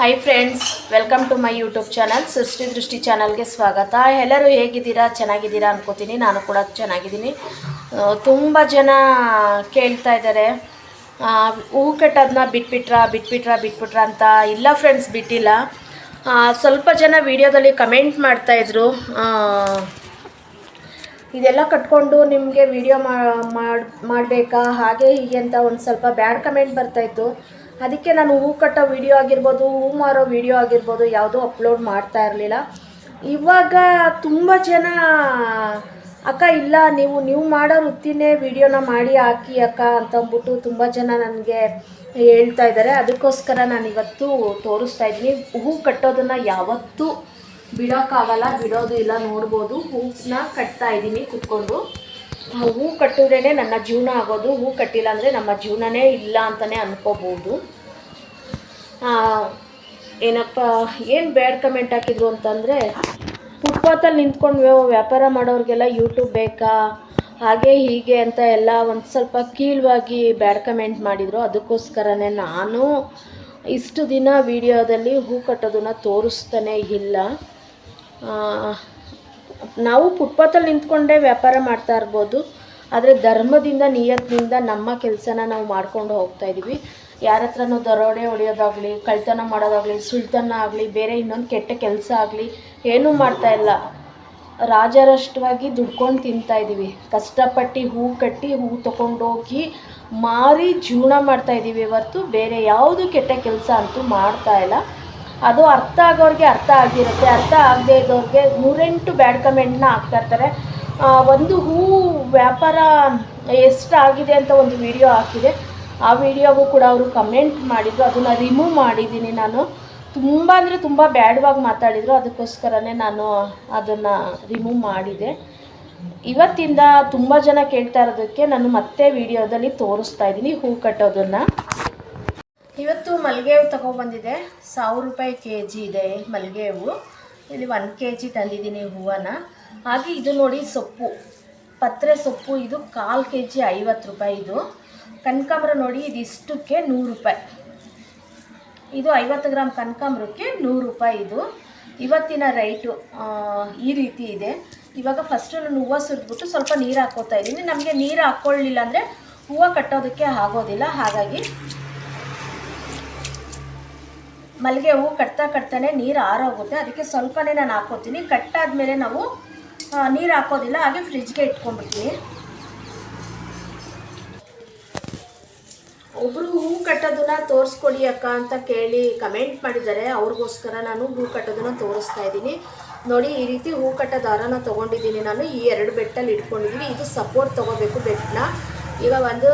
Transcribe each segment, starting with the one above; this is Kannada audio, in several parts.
Hi friends welcome to my YouTube channel Srishti Drishti ಚಾನಲ್ಗೆ ಸ್ವಾಗತ. ಎಲ್ಲರೂ ಹೇಗಿದ್ದೀರಾ? ಚೆನ್ನಾಗಿದ್ದೀರಾ ಅನ್ಕೋತೀನಿ. ನಾನು ಕೂಡ ಚೆನ್ನಾಗಿದ್ದೀನಿ. ತುಂಬ ಜನ ಕೇಳ್ತಾ ಇದ್ದಾರೆ. ಹೂ ಕಟ್ಟೋದನ್ನ ಬಿಟ್ಬಿಟ್ರಾ ಬಿಟ್ಬಿಟ್ರಾ ಬಿಟ್ಬಿಟ್ರಾ ಅಂತ ಇಲ್ಲ ಫ್ರೆಂಡ್ಸ್ ಬಿಟ್ಟಿಲ್ಲ. ಸ್ವಲ್ಪ ಜನ ವಿಡಿಯೋದಲ್ಲಿ ಕಮೆಂಟ್ ಮಾಡ್ತಾಯಿದ್ರು ಇದೆಲ್ಲ ಕಟ್ಕೊಂಡು ನಿಮಗೆ ವಿಡಿಯೋ ಮಾಡಿ ಮಾಡಬೇಕಾ? ಹಾಗೆ ಹೀಗೆ ಅಂತ ಒಂದು ಸ್ವಲ್ಪ ಬ್ಯಾಡ್ ಕಮೆಂಟ್ ಬರ್ತಾಯಿತ್ತು ಅದಕ್ಕೆ ನಾನು ಹೂ ಕಟ್ಟೋ ವಿಡಿಯೋ ಆಗಿರ್ಬೋದು, ಹೂ ಮಾರೋ ವಿಡಿಯೋ ಆಗಿರ್ಬೋದು ಯಾವುದೂ ಅಪ್ಲೋಡ್ ಮಾಡ್ತಾ ಇರಲಿಲ್ಲ. ಇವಾಗ ತುಂಬ ಜನ, ಅಕ್ಕ, ಇಲ್ಲ, ನೀವು ನೀವು ಮಾಡೋ ವೃತ್ತಿನೇ ವಿಡಿಯೋನ ಮಾಡಿ ಹಾಕಿ ಅಕ್ಕ ಅಂತಂದ್ಬಿಟ್ಟು ತುಂಬ ಜನ ನನಗೆ ಹೇಳ್ತಾ ಇದ್ದಾರೆ. ಅದಕ್ಕೋಸ್ಕರ ನಾನು ಇವತ್ತು ತೋರಿಸ್ತಾ ಇದ್ದೀನಿ. ಹೂ ಕಟ್ಟೋದನ್ನು ಯಾವತ್ತೂ ಬಿಡೋಕ್ಕಾಗಲ್ಲ, ಬಿಡೋದು ಇಲ್ಲ, ನೋಡ್ಬೋದು. ಹೂವನ್ನ ಕಟ್ತಾ ಇದ್ದೀನಿ, ಕುತ್ಕೊಂಡು. ಆ ಹೂ ಕಟ್ಟಿದ್ರೇ ನನ್ನ ಜೀವನ ಆಗೋದು. ಹೂ ಕಟ್ಟಿಲ್ಲ ಅಂದರೆ ನಮ್ಮ ಜೀವನನೇ ಇಲ್ಲ ಅಂತಲೇ ಅನ್ಕೋಬೋದು. ಏನಪ್ಪ, ಏನು ಬ್ಯಾಡ್ ಕಮೆಂಟ್ ಹಾಕಿದ್ರು ಅಂತಂದರೆ ಫುಟ್ಪಾತಲ್ಲಿ ನಿಂತ್ಕೊಂಡು ವ್ಯಾಪಾರ ಮಾಡೋರಿಗೆಲ್ಲ ಯೂಟ್ಯೂಬ್ ಬೇಕಾ, ಹಾಗೆ ಹೀಗೆ ಅಂತ ಎಲ್ಲ ಒಂದು ಸ್ವಲ್ಪ ಕೀಳವಾಗಿ ಬ್ಯಾಡ್ ಕಮೆಂಟ್ ಮಾಡಿದರು. ಅದಕ್ಕೋಸ್ಕರನೇ ನಾನು ಇಷ್ಟು ದಿನ ವಿಡಿಯೋದಲ್ಲಿ ಹೂ ಕಟ್ಟೋದನ್ನು ತೋರಿಸ್ತಾನೇ ಇಲ್ಲ. ನಾವು ಫುಟ್ಪಾತಲ್ಲಿ ನಿಂತ್ಕೊಂಡೇ ವ್ಯಾಪಾರ ಮಾಡ್ತಾ ಇರ್ಬೋದು, ಆದರೆ ಧರ್ಮದಿಂದ, ನಿಯತ್ತಿನಿಂದ ನಮ್ಮ ಕೆಲಸನ ನಾವು ಮಾಡ್ಕೊಂಡು ಹೋಗ್ತಾ ಇದ್ದೀವಿ ಯಾರ ಹತ್ರನೂ ದರೋಡೆ ಹೊಡೆಯೋದಾಗಲಿ, ಕಳ್ತನ ಮಾಡೋದಾಗಲಿ, ಸುಳ್ತನ ಆಗಲಿ, ಬೇರೆ ಇನ್ನೊಂದು ಕೆಟ್ಟ ಕೆಲಸ ಆಗಲಿ ಏನೂ ಮಾಡ್ತಾ ಇಲ್ಲ. ರಾಜರಷ್ಟವಾಗಿ ದುಡ್ಕೊಂಡು ತಿಂತಾ ಇದ್ದೀವಿ ಕಷ್ಟಪಟ್ಟು ಹೂ ಕಟ್ಟಿ ಹೂ ತೊಗೊಂಡೋಗಿ ಮಾರಿ ಜೀವನ ಮಾಡ್ತಾ ಇದ್ದೀವಿ ಹೊರತು ಬೇರೆ ಯಾವುದು ಕೆಟ್ಟ ಕೆಲಸ ಅಂತೂ ಮಾಡ್ತಾ ಇಲ್ಲ. ಅದು ಅರ್ಥ ಆಗೋರಿಗೆ ಅರ್ಥ ಆಗಿರುತ್ತೆ, ಅರ್ಥ ಆಗದೇ ಇದ್ದವ್ರಿಗೆ ನೂರೆಂಟು ಬ್ಯಾಡ್ ಕಮೆಂಟ್ನ ಹಾಕ್ತಾ ಇರ್ತಾರೆ. ಒಂದು ಹೂ ವ್ಯಾಪಾರ ಎಷ್ಟಾಗಿದೆ ಅಂತ ಒಂದು ವಿಡಿಯೋ ಹಾಕಿದೆ. ಆ ವಿಡಿಯೋಗೂ ಕೂಡ ಅವರು ಕಮೆಂಟ್ ಮಾಡಿದರು, ಅದನ್ನು ರಿಮೂವ್ ಮಾಡಿದ್ದೀನಿ ನಾನು. ತುಂಬ ಅಂದರೆ ತುಂಬ ಬ್ಯಾಡ್ವಾಗಿ ಮಾತಾಡಿದರು, ಅದಕ್ಕೋಸ್ಕರನೇ ನಾನು ಅದನ್ನು ರಿಮೂವ್ ಮಾಡಿದೆ. ಇವತ್ತಿಂದ ತುಂಬ ಜನ ಕೇಳ್ತಾ ಇರೋದಕ್ಕೆ ನಾನು ಮತ್ತೆ ವಿಡಿಯೋದಲ್ಲಿ ತೋರಿಸ್ತಾ ಇದ್ದೀನಿ, ಹೂ ಕಟ್ಟೋದನ್ನು. ಇವತ್ತು ಮಲ್ಲಿಗೆ ಹೂವು ತಗೊಬಂದಿದೆ ಸಾವಿರ ರೂಪಾಯಿ ಕೆ ಜಿ ಇದೆ ಮಲ್ಲಿಗೆ ಹೂವು ಇಲ್ಲಿ ಒನ್ ಕೆ ಜಿ ತಂದಿದ್ದೀನಿ ಹೂವನ್ನ. ಹಾಗೆ ಇದು ನೋಡಿ ಸೊಪ್ಪು. ಪತ್ರೆ ಸೊಪ್ಪು ಇದು ಕಾಲು ಕೆ ಜಿ ಐವತ್ತು ರೂಪಾಯಿ ಇದು. ಕನಕಾಂಬ್ರ ನೋಡಿ ಇದಿಷ್ಟಕ್ಕೆ ನೂರು ರೂಪಾಯಿ. ಇದು ಐವತ್ತು ಗ್ರಾಮ್ ಕನಕಾಂಬ್ರಕ್ಕೆ ನೂರು ರೂಪಾಯಿ ಇದು. ಇವತ್ತಿನ ರೈಟು ಈ ರೀತಿ ಇದೆ. ಇವಾಗ ಫಸ್ಟು ನಾನು ಹೂವು ಸುರಿದ್ಬಿಟ್ಟು ಸ್ವಲ್ಪ ನೀರು ಹಾಕೋತಾ ಇದ್ದೀನಿ. ನಮಗೆ ನೀರು ಹಾಕ್ಕೊಳ್ಳಿಲ್ಲ ಅಂದರೆ ಹೂವು ಕಟ್ಟೋದಕ್ಕೆ ಆಗೋದಿಲ್ಲ. ಹಾಗಾಗಿ ಮಲ್ಲಿಗೆ ಹೂವು ಕಟ್ತಾ ಕಟ್ತಾನೆ ನೀರು ಆರೋಗುತ್ತೆ. ಅದಕ್ಕೆ ಸ್ವಲ್ಪನೇ ನಾನು ಹಾಕೋತೀನಿ. ಕಟ್ಟಾದಮೇಲೆ ನಾವು ನೀರು ಹಾಕೋದಿಲ್ಲ, ಹಾಗೆ ಫ್ರಿಜ್ಗೆ ಇಟ್ಕೊಂಡ್ಬಿಡ್ತೀನಿ ಒಬ್ಬರು ಹೂ ಕಟ್ಟೋದನ್ನ ತೋರಿಸ್ಕೊಡಿ ಅಕ್ಕ ಅಂತ ಕೇಳಿ ಕಮೆಂಟ್ ಮಾಡಿದ್ದಾರೆ. ಅವ್ರಿಗೋಸ್ಕರ ನಾನು ಹೂ ಕಟ್ಟೋದನ್ನು ತೋರಿಸ್ತಾ ಇದ್ದೀನಿ. ನೋಡಿ, ಈ ರೀತಿ ಹೂ ಕಟ್ಟೋ ದಾರನ ತೊಗೊಂಡಿದ್ದೀನಿ ನಾನು. ಈ ಎರಡು ಬೆಟ್ಟಲ್ಲಿ ಇಟ್ಕೊಂಡಿದ್ದೀನಿ ಇದು ಸಪೋರ್ಟ್ ತೊಗೋಬೇಕು ಬೆಟ್ಟನ್ನ ಈಗ ಒಂದು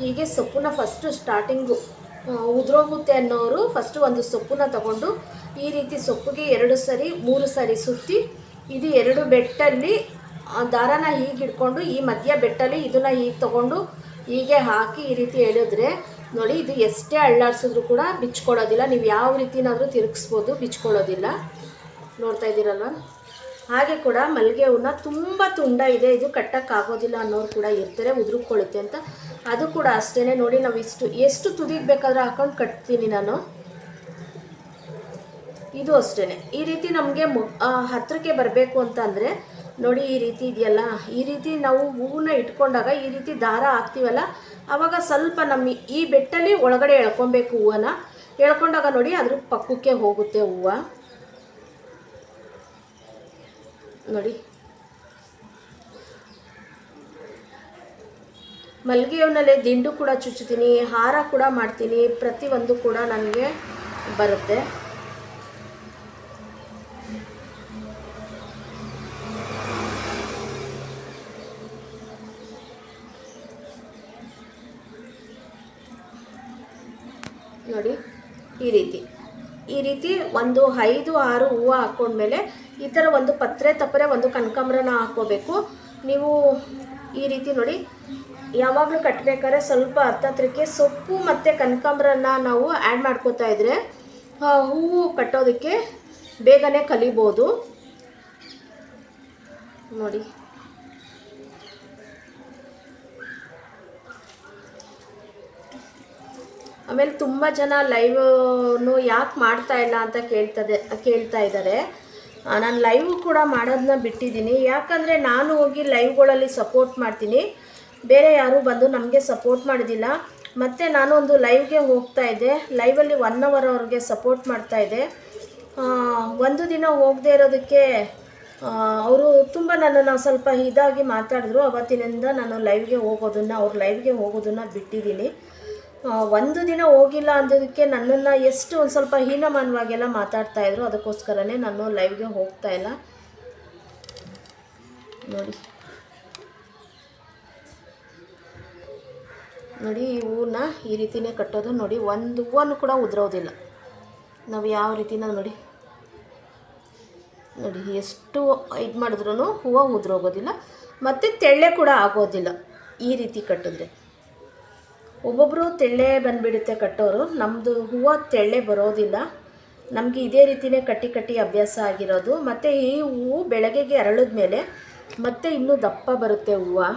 ಹೀಗೆ ಸೊಪ್ಪನ್ನ ಫಸ್ಟು ಸ್ಟಾರ್ಟಿಂಗು ಉದುರೋಗುತ್ತೆ ಅನ್ನೋರು ಫಸ್ಟು ಒಂದು ಸೊಪ್ಪನ್ನ ತಗೊಂಡು ಈ ರೀತಿ ಸೊಪ್ಪಿಗೆ ಎರಡು ಸರಿ, ಮೂರು ಸರಿ ಸುತ್ತಿ ಇದು ಎರಡು ಬೆಟ್ಟಲ್ಲಿ ದಾರಾನ ಹೀಗೆ ಇಟ್ಕೊಂಡು ಈ ಮಧ್ಯ ಬೆಟ್ಟಲ್ಲಿ ಇದನ್ನ ಹೀಗೆ ತಗೊಂಡು ಹೀಗೆ ಹಾಕಿ ಈ ರೀತಿ ಎಳೆದ್ರೆ ನೋಡಿ ಇದು ಎಷ್ಟೇ ಅಳ್ಳಾಡ್ಸಿದ್ರು ಕೂಡ ಬಿಚ್ಕೊಳ್ಳೋದಿಲ್ಲ ನೀವು ಯಾವ ರೀತಿನಾದರೂ ತಿರುಗಿಸ್ಬೋದು ಬಿಚ್ಕೊಳ್ಳೋದಿಲ್ಲ ನೋಡ್ತಾ ಇದ್ದೀರಲ್ವ? ಹಾಗೆ ಕೂಡ ಮಲ್ಲಿಗೆ ಹೂವನ್ನ ತುಂಬ ತುಂಡ ಇದೆ. ಇದು ಕಟ್ಟೋಕ್ಕಾಗೋದಿಲ್ಲ ಅನ್ನೋರು ಕೂಡ ಇರ್ತಾರೆ ಉದುರುಕೊಳ್ಳುತ್ತೆ ಅಂತ. ಅದು ಕೂಡ ಅಷ್ಟೇ ನೋಡಿ ನಾವು ಇಷ್ಟು ಎಷ್ಟು ತುದಿಗೆ ಬೇಕಾದ್ರೆ ಹಾಕೊಂಡು ಕಟ್ತೀನಿ ನಾನು. ಇದು ಅಷ್ಟೇ ಈ ರೀತಿ ನಮಗೆ ಮು ಆ, ಹತ್ರಕ್ಕೆ ಬರಬೇಕು ಅಂತ ಅಂದರೆ ನೋಡಿ ಈ ರೀತಿ ಇದೆಯಲ್ಲ. ಈ ರೀತಿ ನಾವು ಹೂವನ್ನ ಇಟ್ಕೊಂಡಾಗ ಈ ರೀತಿ ದಾರ ಹಾಕ್ತೀವಲ್ಲ ಆವಾಗ ಸ್ವಲ್ಪ ನಮ್ಮ ಈ ಬೆಟ್ಟಲ್ಲಿ ಒಳಗಡೆ ಎಳ್ಕೊಬೇಕು ಹೂವನ್ನ. ಎಳ್ಕೊಂಡಾಗ ನೋಡಿ ಅದ್ರ ಪಕ್ಕಕ್ಕೆ ಹೋಗುತ್ತೆ ಹೂವು. ನೋಡಿ. ಮಲ್ಲಿಗೆ ಹೂವಿನಲ್ಲಿ ದಿಂಡು ಕೂಡ ಚುಚ್ಚುತ್ತೀನಿ, ಹಾರ ಕೂಡ ಮಾಡ್ತೀನಿ, ಪ್ರತಿಯೊಂದು ಕೂಡ ನನಗೆ ಬರುತ್ತೆ. ನೋಡಿ, ಈ ರೀತಿ. ಈ ರೀತಿ ಒಂದು ಐದು ಆರು ಹೂವು ಹಾಕ್ಕೊಂಡ್ಮೇಲೆ ಈ ಥರ ಒಂದು ಪತ್ರೆ ತಪ್ಪರೆ ಒಂದು ಕನಕಾಂಬ್ರನ ಹಾಕ್ಕೋಬೇಕು. ನೀವು ಈ ರೀತಿ ನೋಡಿ ಯಾವಾಗಲೂ ಕಟ್ಟಬೇಕಾದ್ರೆ ಸ್ವಲ್ಪ ಹತ್ತತ್ರಕ್ಕೆ ಸೊಪ್ಪು ಮತ್ತು ಕನಕಾಂಬ್ರನ ನಾವು ಆ್ಯಡ್ ಮಾಡ್ಕೋತಾ ಇದ್ರೆ ಆ, ಹೂವು ಕಟ್ಟೋದಕ್ಕೆ ಬೇಗನೆ ಕಲಿಬೋದು. ನೋಡಿ. ಆಮೇಲೆ ತುಂಬ ಜನ ಲೈವ್ನು ಯಾಕೆ ಮಾಡ್ತಾ ಇಲ್ಲ ಅಂತ ಕೇಳ್ತದೆ, ಕೇಳ್ತಾ ಇದ್ದಾರೆ ನಾನು ಲೈವ್ ಕೂಡ ಮಾಡೋದನ್ನ ಬಿಟ್ಟಿದ್ದೀನಿ. ಯಾಕಂದರೆ ನಾನು ಹೋಗಿ ಲೈವ್ಗಳಲ್ಲಿ ಸಪೋರ್ಟ್ ಮಾಡ್ತೀನಿ. ಬೇರೆ ಯಾರೂ ಬಂದು ನಮಗೆ ಸಪೋರ್ಟ್ ಮಾಡೋದಿಲ್ಲ. ಮತ್ತು ನಾನು ಒಂದು ಲೈವ್ಗೆ ಹೋಗ್ತಾ ಇದ್ದೆ. ಲೈವಲ್ಲಿ ಒನ್ ಅವರ್ ಅವ್ರಿಗೆ ಸಪೋರ್ಟ್ ಮಾಡ್ತಾ ಇದ್ದೆ. ಒಂದು ದಿನ ಹೋಗದೆ ಇರೋದಕ್ಕೆ ಅವರು ತುಂಬ ನನ್ನನ್ನು ಸ್ವಲ್ಪ ಇದಾಗಿ ಮಾತಾಡಿದ್ರು. ಅವತ್ತಿನಿಂದ ನಾನು ಲೈವ್ಗೆ ಹೋಗೋದನ್ನು, ಅವ್ರ ಲೈವ್ಗೆ ಹೋಗೋದನ್ನು ಬಿಟ್ಟಿದ್ದೀನಿ. ಒಂದು ದಿನ ಹೋಗಿಲ್ಲ ಅಂದೋದಕ್ಕೆ ನನ್ನನ್ನು ಎಷ್ಟು ಒಂದು ಸ್ವಲ್ಪ ಹೀನಮಾನವಾಗೆಲ್ಲ ಮಾತಾಡ್ತಾ ಇದ್ರು. ಅದಕ್ಕೋಸ್ಕರನೇ ನಾನು ಲೈವ್ಗೆ ಹೋಗ್ತಾ ಇಲ್ಲ. ನೋಡಿ. ನೋಡಿ, ಈ ಹೂವನ್ನ ಈ ರೀತಿನೇ ಕಟ್ಟೋದು. ನೋಡಿ, ಒಂದು ಹೂವನ್ನು ಕೂಡ ಉದುರೋದಿಲ್ಲ. ನಾವು ಯಾವ ರೀತಿನ ನೋಡಿ. ನೋಡಿ, ಎಷ್ಟು ಇದು ಮಾಡಿದ್ರೂ ಹೂವು ಉದುರೋಗೋದಿಲ್ಲ. ಮತ್ತು ತೆಳ್ಳೆ ಕೂಡ ಆಗೋದಿಲ್ಲ ಈ ರೀತಿ ಕಟ್ಟಿದ್ರೆ. ಒಬ್ಬೊಬ್ಬರು ತೆಳ್ಳೆ ಬಂದುಬಿಡುತ್ತೆ ಕಟ್ಟೋರು. ನಮ್ಮದು ಹೂವು ತೆಳ್ಳೆ ಬರೋದಿಲ್ಲ. ನಮಗೆ ಇದೇ ರೀತಿನೇ ಕಟ್ಟಿ ಕಟ್ಟಿ ಅಭ್ಯಾಸ ಆಗಿರೋದು. ಮತ್ತು ಈ ಹೂವು ಬೆಳಗ್ಗೆಗೆ ಅರಳಿದ ಮೇಲೆ ಮತ್ತೆ ಇನ್ನೂ ದಪ್ಪ ಬರುತ್ತೆ ಹೂವು.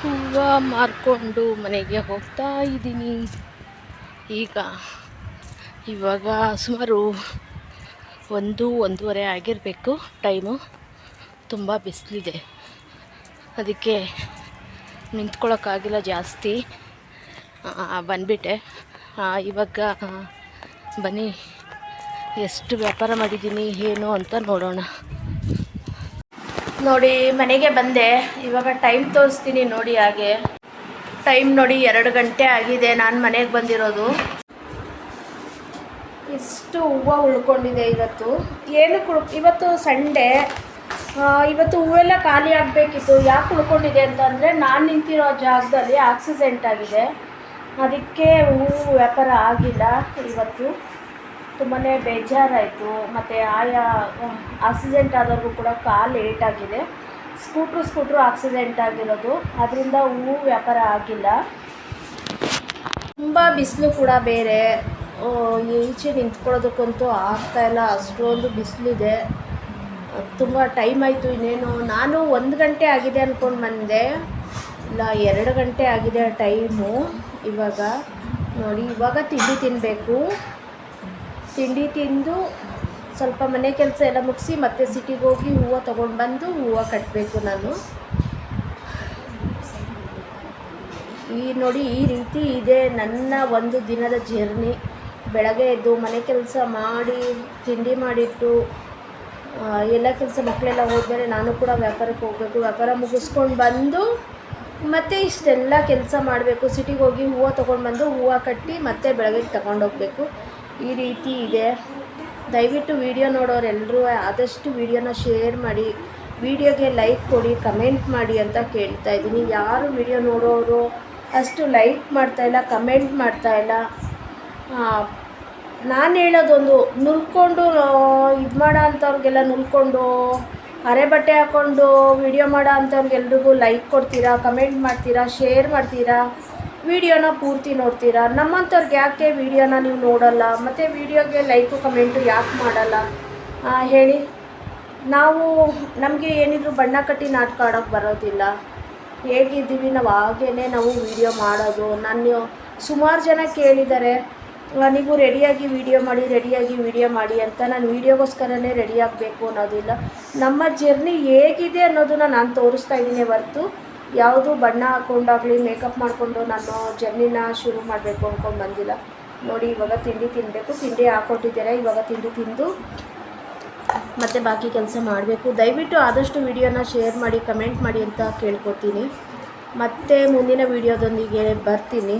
ಹೂವು ಮಾರ್ಕೊಂಡು ಮನೆಗೆ ಹೋಗ್ತಾ ಇದ್ದೀನಿ. ಈಗ ಇವಾಗ ಸುಮಾರು ಒಂದು, ಒಂದೂವರೆ ಆಗಿರಬೇಕು. ಟೈಮು ತುಂಬ ಬಿಸಿಲಿದೆ. ಅದಕ್ಕೆ ನಿಂತ್ಕೊಳ್ಳೋಕ್ಕಾಗಿಲ್ಲ ಜಾಸ್ತಿ. ಬಂದುಬಿಟ್ಟೆ. ಇವಾಗ ಬನ್ನಿ, ಎಷ್ಟು ವ್ಯಾಪಾರ ಮಾಡಿದ್ದೀನಿ, ಏನು ಅಂತ ನೋಡೋಣ. ನೋಡಿ, ಮನೆಗೆ ಬಂದೆ. ಇವಾಗ ಟೈಮ್ ತೋರಿಸ್ತೀನಿ ನೋಡಿ ಹಾಗೆ. ಟೈಮ್ ನೋಡಿ ಎರಡು ಗಂಟೆ ಆಗಿದೆ, ನಾನು ಮನೆಗೆ ಬಂದಿರೋದು. ಇಷ್ಟು ಹೂವು ಉಳ್ಕೊಂಡಿದೆ ಇವತ್ತು. ಏನಕ್ಕೆ ಉಳ್ ಇವತ್ತು ಸಂಡೇ ಇವತ್ತು ಹೂವೆಲ್ಲ ಖಾಲಿ ಆಗಬೇಕಿತ್ತು. ಯಾಕೆ ಉಳ್ಕೊಂಡಿದೆ ಅಂತಂದರೆ ನಾನು ನಿಂತಿರೋ ಜಾಗದಲ್ಲಿ ಆಕ್ಸಿಡೆಂಟ್ ಆಗಿದೆ. ಅದಕ್ಕೆ ಹೂವು ವ್ಯಾಪಾರ ಆಗಿಲ್ಲ ಇವತ್ತು. ತುಂಬಾ ಬೇಜಾರಾಯಿತು. ಮತ್ತು ಆಯಾ ಆಕ್ಸಿಡೆಂಟ್ ಆದವ್ರಿಗೂ ಕೂಡ ಕಾಲು ಏಟಾಗಿದೆ ಸ್ಕೂಟ್ರು ಸ್ಕೂಟ್ರು ಆಕ್ಸಿಡೆಂಟ್ ಆಗಿರೋದು. ಅದರಿಂದ ಹೂವು ವ್ಯಾಪಾರ ಆಗಿಲ್ಲ. ತುಂಬ ಬಿಸಿಲು ಕೂಡ ಬೇರೆ. ಈಚೆ ನಿಂತ್ಕೊಳ್ಳೋದಕ್ಕಂತೂ ಆಗ್ತಾಯಿಲ್ಲ ಅಷ್ಟೊಂದು ಬಿಸಿಲಿದೆ. ತುಂಬ ಟೈಮ್ ಆಯಿತು ಇನ್ನೇನು. ನಾನು ಒಂದು ಗಂಟೆ ಆಗಿದೆ ಅಂದ್ಕೊಂಡು ಬಂದೆ. ಇಲ್ಲ, ಎರಡು ಗಂಟೆ ಆಗಿದೆ ಆ ಟೈಮು ಇವಾಗ ನೋಡಿ, ಇವಾಗ ತಿಂಡಿ ತಿನ್ನಬೇಕು ತಿಂಡಿ ತಿಂದು ಸ್ವಲ್ಪ ಮನೆ ಕೆಲಸ ಎಲ್ಲ ಮುಗಿಸಿ ಮತ್ತೆ ಸಿಟಿಗೆ ಹೋಗಿ ಹೂವು ತೊಗೊಂಡು ಬಂದು ಹೂವು ಕಟ್ಟಬೇಕು ನಾನು. ಈ ನೋಡಿ, ಈ ರೀತಿ ಇದೆ ನನ್ನ ಒಂದು ದಿನದ ಜರ್ನಿ ಬೆಳಗ್ಗೆ ಎದ್ದು ಮನೆ ಕೆಲಸ ಮಾಡಿ, ತಿಂಡಿ ಮಾಡಿಟ್ಟು ಎಲ್ಲ ಕೆಲಸ ಮಕ್ಕಳೆಲ್ಲ ಹೋದ್ಮೇಲೆ ನಾನು ಕೂಡ ವ್ಯಾಪಾರಕ್ಕೆ ಹೋಗಬೇಕು. ವ್ಯಾಪಾರ ಮುಗಿಸ್ಕೊಂಡು ಬಂದು ಮತ್ತೆ ಇಷ್ಟೆಲ್ಲ ಕೆಲಸ ಮಾಡಬೇಕು. ಸಿಟಿಗೆ ಹೋಗಿ ಹೂವು ತೊಗೊಂಡು ಬಂದು ಹೂವು ಕಟ್ಟಿ ಮತ್ತೆ ಬೆಳಗ್ಗೆ ತಗೊಂಡೋಗ್ಬೇಕು ಈ ರೀತಿ ಇದೆ. ದಯವಿಟ್ಟು ವಿಡಿಯೋ ನೋಡೋರೆಲ್ಲರೂ ಆದಷ್ಟು ವಿಡಿಯೋನ ಶೇರ್ ಮಾಡಿ, ವಿಡಿಯೋಗೆ ಲೈಕ್ ಕೊಡಿ, ಕಮೆಂಟ್ ಮಾಡಿ ಅಂತ ಕೇಳ್ತಾ ಇದ್ದೀನಿ. ಯಾರು ವಿಡಿಯೋ ನೋಡೋರು ಅಷ್ಟು ಲೈಕ್ ಮಾಡ್ತಾಯಿಲ್ಲ ಕಮೆಂಟ್ ಮಾಡ್ತಾಯಿಲ್ಲ ನಾನು ಹೇಳೋದೊಂದು, ನುಲ್ಕೊಂಡು ಇದು ಮಾಡೋ ಅಂಥವ್ರಿಗೆಲ್ಲ ನುಲ್ಕೊಂಡು ಅರೆ ಬಟ್ಟೆ ಹಾಕ್ಕೊಂಡು ವಿಡಿಯೋ ಮಾಡೋ ಅಂಥವ್ರಿಗೆಲ್ರಿಗೂ ಲೈಕ್ ಕೊಡ್ತೀರಾ ಕಮೆಂಟ್ ಮಾಡ್ತೀರಾ ಶೇರ್ ಮಾಡ್ತೀರಾ ವಿಡಿಯೋನ ಪೂರ್ತಿ ನೋಡ್ತೀರಾ? ನಮ್ಮಂಥವ್ರಿಗೆ ಯಾಕೆ ವಿಡಿಯೋನ ನೀವು ನೋಡೋಲ್ಲ? ಮತ್ತು ವಿಡಿಯೋಗೆ ಲೈಕು ಕಮೆಂಟು ಯಾಕೆ ಮಾಡಲ್ಲ? ಹೇಳಿ. ನಾವು, ನಮಗೆ ಏನಿದ್ರು ಬಣ್ಣ ಕಟ್ಟಿ ನಾಟಕ ಆಡೋಕ್ಕೆ ಬರೋದಿಲ್ಲ. ಹೇಗಿದ್ದೀವಿ, ನಾವು ಹಾಗೇ ನಾವು ವಿಡಿಯೋ ಮಾಡೋದು. ನಾನು ಸುಮಾರು ಜನ ಕೇಳಿದ್ದಾರೆ ನೀವು ರೆಡಿಯಾಗಿ ವೀಡಿಯೋ ಮಾಡಿ, ರೆಡಿಯಾಗಿ ವೀಡಿಯೋ ಮಾಡಿ ಅಂತ ನಾನು ವೀಡಿಯೋಗೋಸ್ಕರನೇ ರೆಡಿ ಆಗಬೇಕು ಅನ್ನೋದಿಲ್ಲ. ನಮ್ಮ ಜರ್ನಿ ಹೇಗಿದೆ ಅನ್ನೋದನ್ನ ನಾನು ತೋರಿಸ್ತಾ ಇದ್ದೀನಿ ಹೊರತು. ಯಾವುದು ಬಣ್ಣ ಹಾಕ್ಕೊಂಡಾಗಲಿ ಮೇಕಪ್ ಮಾಡಿಕೊಂಡು ನಾನು ಜರ್ನಿನ ಶುರು ಮಾಡಬೇಕು ಅಂದ್ಕೊಂಡು ಬಂದಿಲ್ಲ. ನೋಡಿ, ಇವಾಗ ತಿಂಡಿ ತಿನ್ನಬೇಕು ತಿಂಡಿ ಹಾಕ್ಕೊಟ್ಟಿದ್ದಾರೆ ಇವಾಗ ತಿಂಡಿ ತಿಂದು ಮತ್ತು ಬಾಕಿ ಕೆಲಸ ಮಾಡಬೇಕು. ದಯವಿಟ್ಟು ಆದಷ್ಟು ವಿಡಿಯೋನ ಶೇರ್ ಮಾಡಿ ಕಮೆಂಟ್ ಮಾಡಿ ಅಂತ ಕೇಳ್ಕೊತೀನಿ. ಮತ್ತೆ ಮುಂದಿನ ವೀಡಿಯೋದೊಂದಿಗೆ ಬರ್ತೀನಿ.